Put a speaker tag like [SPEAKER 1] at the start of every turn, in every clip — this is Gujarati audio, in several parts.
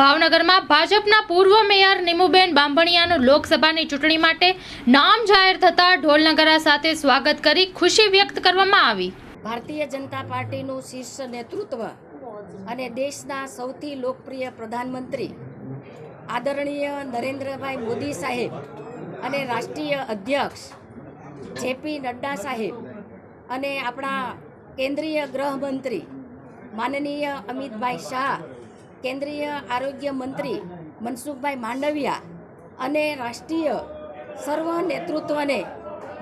[SPEAKER 1] ભાવનગરમાં ભાજપના પૂર્વ મેયર નિમુબેન બાંભણિયાનું લોકસભાની ચૂંટણી માટે નામ જાહેર થતાં ઢોલ નગારા સાથે સ્વાગત કરી ખુશી વ્યક્ત કરવામાં આવી.
[SPEAKER 2] ભારતીય જનતા પાર્ટીનું શીર્ષ નેતૃત્વ અને દેશના સૌથી લોકપ્રિય પ્રધાનમંત્રી આદરણીય નરેન્દ્રભાઈ મોદી સાહેબ અને રાષ્ટ્રીય અધ્યક્ષ જેપી નડ્ડા સાહેબ અને આપણા કેન્દ્રીય ગૃહમંત્રી માનનીય અમિતભાઈ શાહ કેન્દ્રીય આરોગ્ય મંત્રી મનસુખભાઈ માંડવિયા અને રાષ્ટ્રીય સર્વ નેતૃત્વને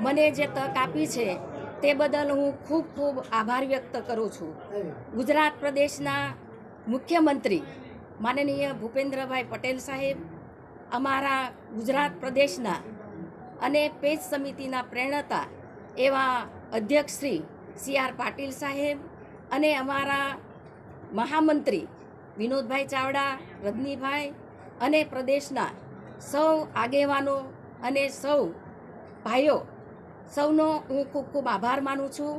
[SPEAKER 2] મને જે તક આપી છે તે બદલ હું ખૂબ ખૂબ આભાર વ્યક્ત કરું છું. ગુજરાત પ્રદેશના મુખ્યમંત્રી માનનીય ભૂપેન્દ્રભાઈ પટેલ સાહેબ, અમારા ગુજરાત પ્રદેશના અને પેજ સમિતિના પ્રેરણતા એવા અધ્યક્ષ શ્રી સી આર પાટીલ સાહેબ અને અમારા મહામંત્રી વિનોદભાઈ ચાવડા, રજનીભાઈ અને પ્રદેશના સૌ આગેવાનો અને સૌ ભાઈઓ, સૌનો હું ખૂબ ખૂબ આભાર માનું છું.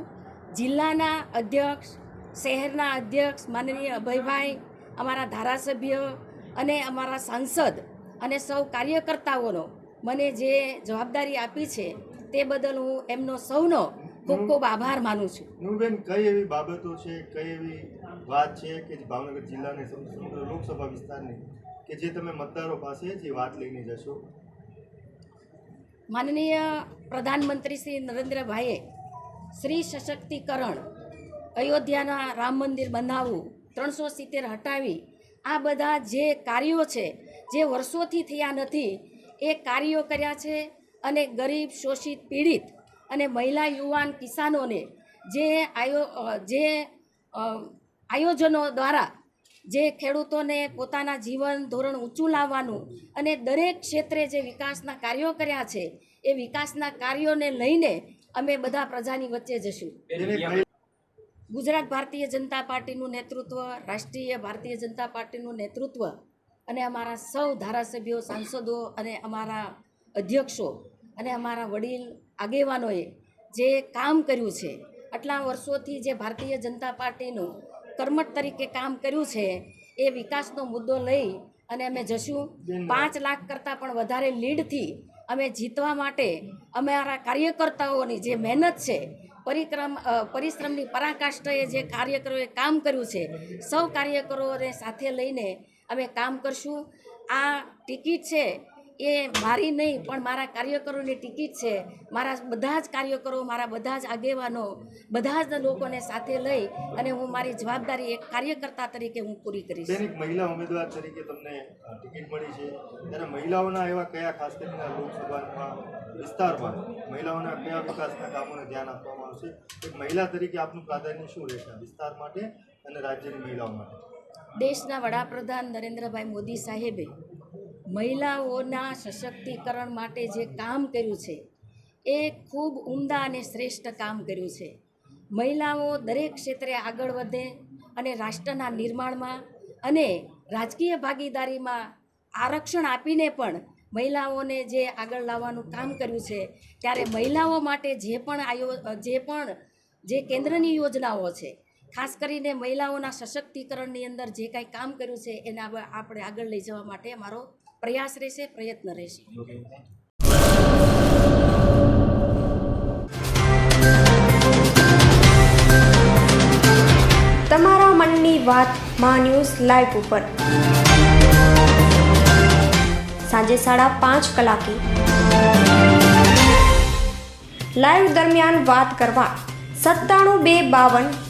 [SPEAKER 2] જિલ્લાના અધ્યક્ષ, શહેરના અધ્યક્ષ માનનીય અભયભાઈ, અમારા ધારાસભ્ય અને અમારા સાંસદ અને સૌ કાર્યકર્તાઓનો મને જે જવાબદારી આપી છે તે બદલ હું એમનો સૌનો ખૂબ ખૂબ આભાર માનું છું.
[SPEAKER 3] નુબેન કઈ એવી બાબતો છે કઈ એવી વાત છે કે જે ભાવનગર જિલ્લાને સમગ્ર લોકસભા વિસ્તારની કે જે તમે મતદારો પાસે જે વાત લઈને જશો?
[SPEAKER 2] માનનીય પ્રધાનમંત્રી શ્રી નરેન્દ્રભાઈએ સ્ત્રી સશક્તિકરણ અયોધ્યાના રામ મંદિર બનાવવું ત્રણસો સિત્તેર હટાવી આ બધા જે કાર્યો છે જે વર્ષોથી થયા નથી એ કાર્યો કર્યા છે અને ગરીબ શોષિત પીડિત અને મહિલા, યુવાન, કિસાનોને જે આયો જે આયોજનો દ્વારા જે ખેડૂતોને પોતાના જીવન ધોરણ ઊંચું લાવવાનું અને દરેક ક્ષેત્રે જે વિકાસના કાર્યો કર્યા છે, એ વિકાસના કાર્યોને લઈને અમે બધા પ્રજાની વચ્ચે જશું. ગુજરાત ભારતીય જનતા પાર્ટીનું નેતૃત્વ, રાષ્ટ્રીય ભારતીય જનતા પાર્ટીનું નેતૃત્વ અને અમારા સૌ ધારાસભ્યો, સાંસદો અને અમારા અધ્યક્ષો અને અમારા વડીલ આગેવાનોએ જે કામ કર્યું છે આટલા વર્ષોથી જે ભારતીય જનતા પાર્ટીનું કર્મઠ તરીકે કામ કર્યું છે એ વિકાસનો મુદ્દો લઈ અને અમે જશું. પાંચ લાખ કરતાં પણ વધારે લીડથી અમે જીતવા માટે અમારા કાર્યકર્તાઓની જે મહેનત છે પરિક્રમ પરિશ્રમની પરાકાષ્ઠાએ જે કાર્યકરોએ કામ કર્યું છે સૌ કાર્યકરોને સાથે લઈને અમે કામ કરશું. આ ટિકિટ છે એ મારી નહીં પણ મારા કાર્યકરોની ટિકિટ છે. મારા બધા જ કાર્યકરો મારા બધા જ આગેવાનો બધા જ લોકોને સાથે લઈ અને હું મારી જવાબદારી એક કાર્યકર્તા તરીકે હું પૂરી કરીશ.
[SPEAKER 3] દૈનિક મહિલા ઉમેદવાર તરીકે તમને ટિકિટ મળી છે. ત્યારે મહિલાઓના એવા કયા ખાસ કરીને લોકસભામાં વિસ્તારમાં મહિલાઓના કયા વિકાસના કામોને ધ્યાન આપવામાં આવશે? એક મહિલા તરીકે આપનું પ્રાધાન્ય શું રહેશે વિસ્તાર માટે અને રાજ્યની મહિલાઓ માટે?
[SPEAKER 2] દેશના વડાપ્રધાન નરેન્દ્રભાઈ મોદી સાહેબે મહિલાઓના સશક્તિકરણ માટે જે કામ કર્યું છે, એ ખૂબ ઉમદા અને શ્રેષ્ઠ કામ કર્યું છે. મહિલાઓ દરેક ક્ષેત્રે આગળ વધે અને રાષ્ટ્રના નિર્માણમાં અને રાજકીય ભાગીદારીમાં આરક્ષણ આપીને પણ મહિલાઓને જે આગળ લાવવાનું કામ કર્યું છે, ત્યારે મહિલાઓ માટે જે પણ આયો, જે પણ જે કેન્દ્રની યોજનાઓ છે ખાસ કરીને મહિલાઓના સશક્તિકરણની અંદર જે કાંઈ કામ કર્યું છે, એને આપ- આપણે આગળ લઈ જવા માટે અમારો પ્રયાસ રહેશે, પ્રયત્ન રહેશે.
[SPEAKER 4] તમારા મનની વાતમાં ન્યૂઝ લાઈવ ઉપર. સાંજે સાડા પાંચ કલાકે. લાઈવ દરમિયાન વાત કરવા સત્તાણું બે બાવન